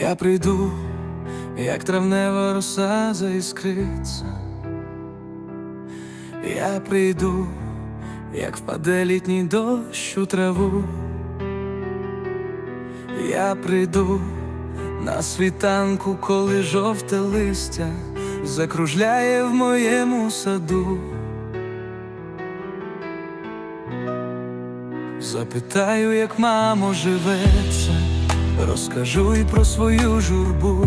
Я прийду, як травнева роса заіскриться. Я прийду, як впаде літній дощ у траву. Я прийду на світанку, коли жовте листя закружляє в моєму саду. Запитаю, як мамо живеться, розкажу і про свою журбу.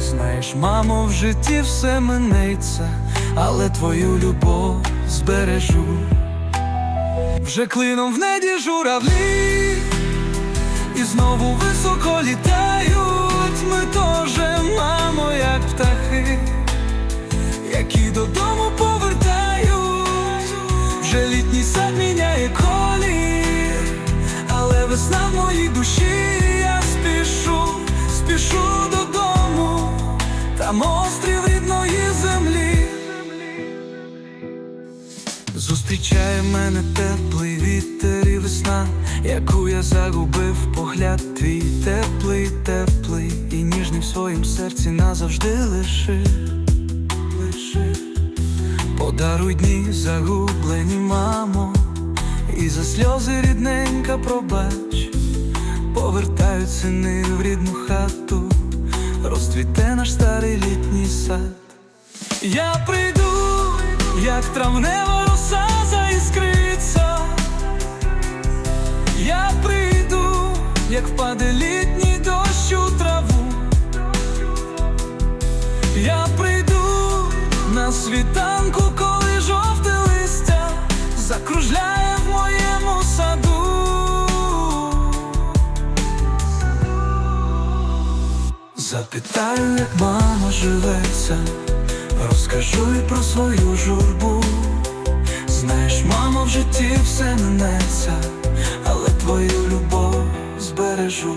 Знаєш, мамо, в житті все минеться, але твою любов збережу. Вже клином в неді журавлі, і знову високо літають. Ми тоже, мамо, як птахи, які додому повертають. Вже літній сад міняє колір, але весна в моїй душі. Спішу, додому, там острів рідної землі. Зустрічає мене теплий вітер і весна, яку я загубив погляд твій теплий, теплий і ніжний в своїм серці назавжди лишив, лишив. Подаруй дні загублені, мамо, і за сльози рідненька пробач, повертають сини в рідну хату, розцвіте наш старий літній сад. Я прийду, як травнева роса заіскриться. Я прийду, як впаде літній дощ у траву. Я прийду на світанку, коли жовте листя закружляє Запитаю, як мама живеться, розкажу і про свою журбу. Знаєш, мамо, в житті все минеться, але твою любов збережу.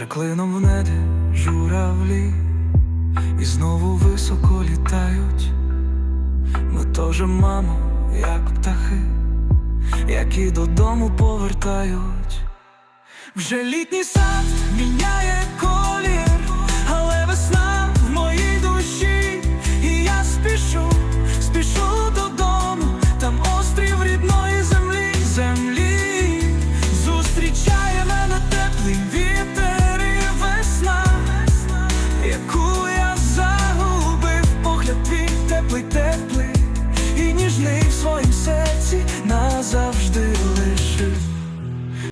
Вже клином в небі журавлі, і знову високо літають. Ми теж, мамо, як птахи, які додому повертають. Вже літній сад міняє колір,